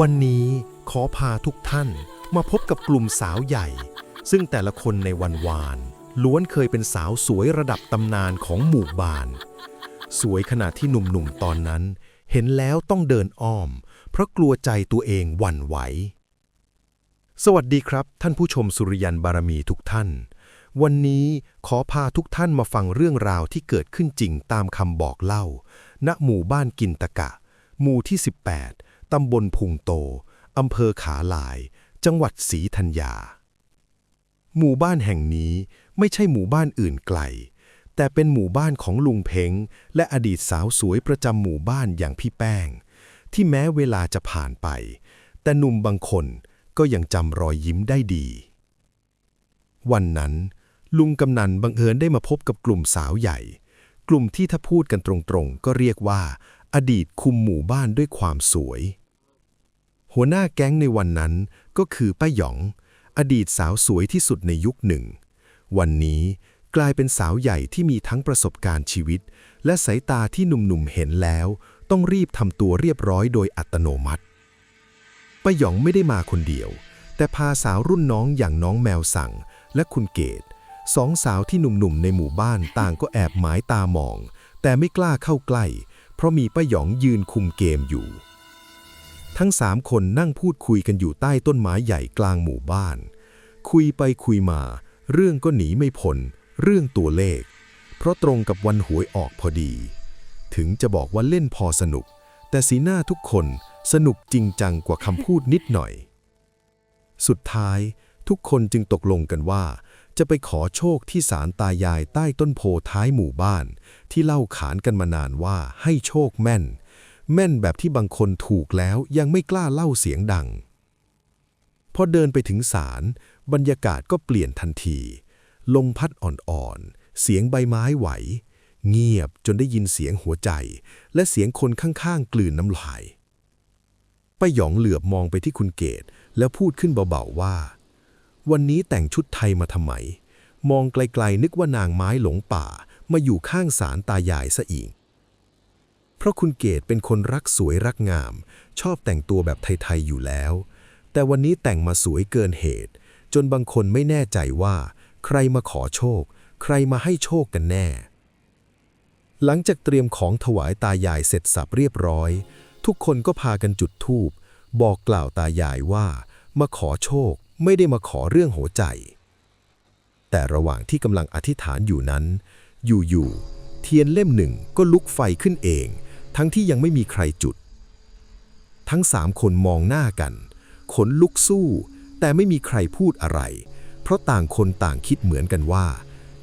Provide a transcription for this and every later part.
วันนี้ขอพาทุกท่านมาพบกับกลุ่มสาวใหญ่ ซึ่งแต่ละคนในวันวาน ล้วนเคยเป็นสาวสวยระดับตำนานของหมู่บ้าน สวยขนาดที่หนุ่มๆตอนนั้น เห็นแล้วต้องเดินอ้อม เพราะกลัวใจตัวเองหวั่นไหว สวัสดีครับ ท่านผู้ชมสุริยันบารมีทุกท่าน วันนี้ขอพาทุกท่านมาฟังเรื่องราวที่เกิดขึ้นจริงตามคำบอกเล่า ณหมู่บ้านกินตะกะ หมู่ที่ 18 ตำบลพุงโต อำเภอขาลาย จังหวัดศรีธัญญา หมู่บ้านแห่งนี้ไม่ใช่หมู่บ้านอื่นไกล แต่เป็นหมู่บ้านของลุงเพ้ง และอดีตสาวสวยประจำหมู่บ้านอย่างพี่แป้ง ที่แม้เวลาจะผ่านไป แต่หนุ่มบางคนก็ยังจำรอยยิ้มได้ดี วันนั้น ลุงกำนันบังเอิญได้มาพบกับกลุ่มสาวใหญ่ กลุ่มที่ถ้าพูดกันตรงๆ ก็เรียกว่า อดีตคุมหมู่บ้านด้วยความสวย หัวหน้าแก๊งในวันนั้นก็คือป้าหยอง อดีตสาวสวยที่สุดในยุคหนึ่ง วันนี้กลายเป็นสาวใหญ่ที่มีทั้งประสบการณ์ชีวิต และสายตาที่หนุ่มๆเห็นแล้ว ต้องรีบทำตัวเรียบร้อยโดยอัตโนมัติป้าหยองไม่ได้มาคนเดียว แต่พาสาวรุ่นน้องอย่างน้องแมวสั่ง และคุณเกดสองสาวที่หนุ่มๆในหมู่บ้านต่างก็แอบหมายตามอง แต่ไม่กล้าเข้าใกล้ เพราะมีป้าหยองยืนคุมเกมอยู่ ทั้งสามคนนั่งพูดคุยกันอยู่ใต้ต้นไม้ใหญ่กลางหมู่บ้าน คุยไปคุยมา เรื่องก็หนีไม่พ้นเรื่องตัวเลข เพราะตรงกับวันหวยออกพอดี ถึงจะบอกว่าเล่นพอสนุก แต่สีหน้าทุกคนสนุกจริงจังกว่าคำพูดนิดหน่อย สุดท้าย ทุกคนจึงตกลงกันว่า จะไปขอโชคที่ศาลตายายใต้ต้นโพท้ายหมู่บ้าน ที่เล่าขานกันมานานว่าให้โชคแม่น แม่นแบบที่บางคนถูกแล้วยังไม่กล้าเล่าเสียงดัง พอเดินไปถึงศาลบรรยากาศก็เปลี่ยนทันที ลมพัดอ่อนๆ เสียงใบไม้ไหว เงียบจนได้ยินเสียงหัวใจ และเสียงคนข้างๆ กลืนน้ำลายป้าหยองเหลือบมองไปที่คุณเกตแล้วพูดขึ้นเบาๆว่า วันนี้แต่งชุดไทยมาทำไม มองไกลๆนึกว่านางไม้หลงป่ามาอยู่ข้างศาลตายายซะอีก เพราะคุณเกตเป็นคนรักสวยรักงาม ชอบแต่งตัวแบบไทย ๆ อยู่แล้ว แต่วันนี้แต่งมาสวยเกินเหตุ จนบางคนไม่แน่ใจว่า ใครมาขอโชค ใครมาให้โชคกันแน่ หลังจากเตรียมของถวายตายายเสร็จสับเรียบร้อย ทุกคนก็พากันจุดธูปบอกกล่าวตายายว่า มาขอโชค ไม่ได้มาขอเรื่องหัวใจ แต่ระหว่างที่กำลังอธิษฐานอยู่นั้น อยู่ๆเทียนเล่มหนึ่งก็ลุกไฟขึ้นเอง ทั้งที่ยังไม่มีใครจุด ทั้งสามคนมองหน้ากัน ขนลุกสู้ แต่ไม่มีใครพูดอะไร เพราะต่างคนต่างคิดเหมือนกันว่า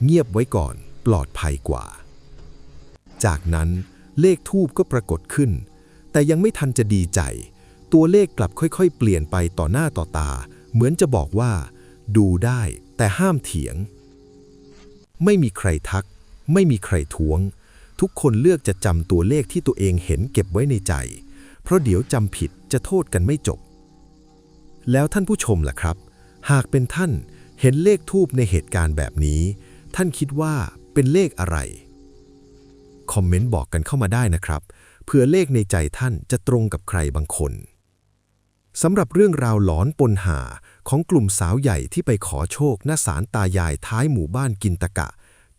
เงียบไว้ก่อนปลอดภัยกว่า จากนั้นเลขทูบก็ปรากฏขึ้น แต่ยังไม่ทันจะดีใจ ตัวเลขกลับค่อยๆ เปลี่ยนไปต่อหน้าต่อตา เหมือนจะบอกว่า ดูได้แต่ห้ามเถียง ไม่มีใครทัก ไม่มีใครท้วง ทุกคนเลือกจะจำตัวเลขที่ตัวเองเห็นเก็บไว้ในใจ เพราะเดี๋ยวจำผิดจะโทษกันไม่จบ แล้วท่านผู้ชมล่ะครับ หากเป็นท่านเห็นเลขทูบในเหตุการณ์แบบนี้ ท่านคิดว่าเป็นเลขอะไร คอมเมนต์บอกกันเข้ามาได้นะครับเพื่อเลขในใจท่านจะตรงกับใครบางคน สำหรับเรื่องราวหลอนปนหาของกลุ่มสาวใหญ่ที่ไปขอโชคณศาลตายายท้ายหมู่บ้านกินตะกะ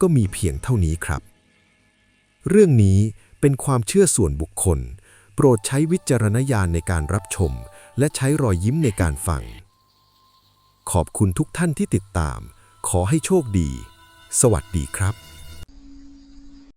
ก็มีเพียงเท่านี้ครับ เรื่องนี้เป็นความเชื่อส่วนบุคคล โปรดใช้วิจารณญาณในการรับชม และใช้รอยยิ้มในการฟัง ขอบคุณทุกท่านที่ติดตาม ขอให้โชคดี สวัสดีครับ